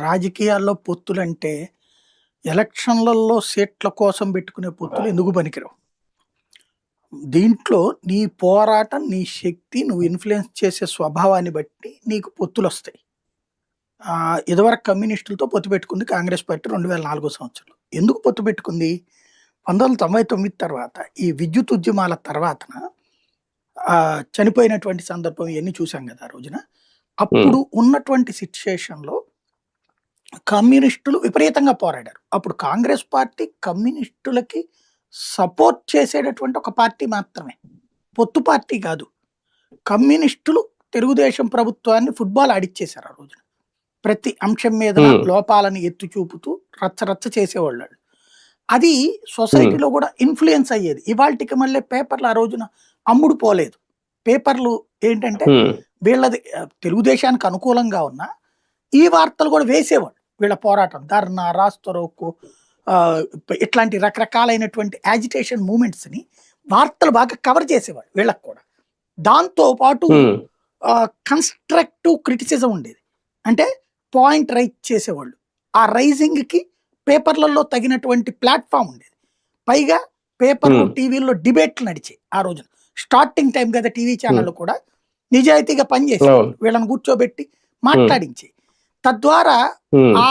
రాజకీయాల్లో పొత్తులంటే ఎలక్షన్లలో సీట్ల కోసం పెట్టుకునే పొత్తులు ఎందుకు పనికిరావు? దీంట్లో నీ పోరాటం నీ శక్తి నువ్వు ఇన్ఫ్లుయెన్స్ చేసే స్వభావాన్ని బట్టి నీకు పొత్తులు వస్తాయి ఇదివరకు కమ్యూనిస్టులతో పొత్తు పెట్టుకుంది కాంగ్రెస్ పార్టీ రెండు వేల నాలుగో సంవత్సరంలో. ఎందుకు పొత్తు పెట్టుకుంది? పంతొమ్మిది వందల తొంభై తొమ్మిది తర్వాత ఈ విద్యుత్ ఉద్యమాల తర్వాతన ఆ, చనిపోయినటువంటి సందర్భం ఇవన్నీ చూసాం కదా ఆ రోజున. అప్పుడు ఉన్నటువంటి సిచ్యుయేషన్లో కమ్యూనిస్టులు విపరీతంగా పోరాడారు. అప్పుడు కాంగ్రెస్ పార్టీ కమ్యూనిస్టులకి సపోర్ట్ చేసేటటువంటి ఒక పార్టీ మాత్రమే. పొత్తు పార్టీ కాదు. కమ్యూనిస్టులు తెలుగుదేశం ప్రభుత్వాన్ని ఫుట్బాల్ ఆడిచ్చేశారు ఆ రోజున. ప్రతి అంశం మీద. లోపాలను ఎత్తి చూపుతూ రచ్చ రచ్చ చేసేవాళ్ళు వాళ్ళు. అది సొసైటీలో కూడా ఇన్ఫ్లుయెన్స్ అయ్యేది. ఇవాళకి మళ్ళీ పేపర్లు ఆ రోజున అమ్ముడు పోలేదు. పేపర్లు ఏంటంటే వీళ్ళది తెలుగుదేశానికి అనుకూలంగా ఉన్న ఈ వార్తలు కూడా వేసేవాళ్ళు. వీళ్ళ పోరాటం ధర్నా రాస్తరోకు ఇట్లాంటి రకరకాలైనటువంటి యాజిటేషన్ మూమెంట్స్ని వార్తలు బాగా కవర్ చేసేవాళ్ళు వీళ్ళకి కూడా. దాంతో పాటు కన్స్ట్రక్టివ్ క్రిటిసిజం ఉండేది. అంటే పాయింట్ రైట్ చేసేవాళ్ళు. ఆ రైజింగ్కి పేపర్లలో తగినటువంటి ప్లాట్ఫామ్ ఉండేది. పైగా పేపర్లు. టీవీల్లో డిబేట్లు నడిచాయి ఆ రోజున. స్టార్టింగ్ టైం కదా టీవీ ఛానల్ కూడా. నిజాయితీగా అవును. వీళ్ళని కూర్చోబెట్టి మాట్లాడించి తద్వారా ఆ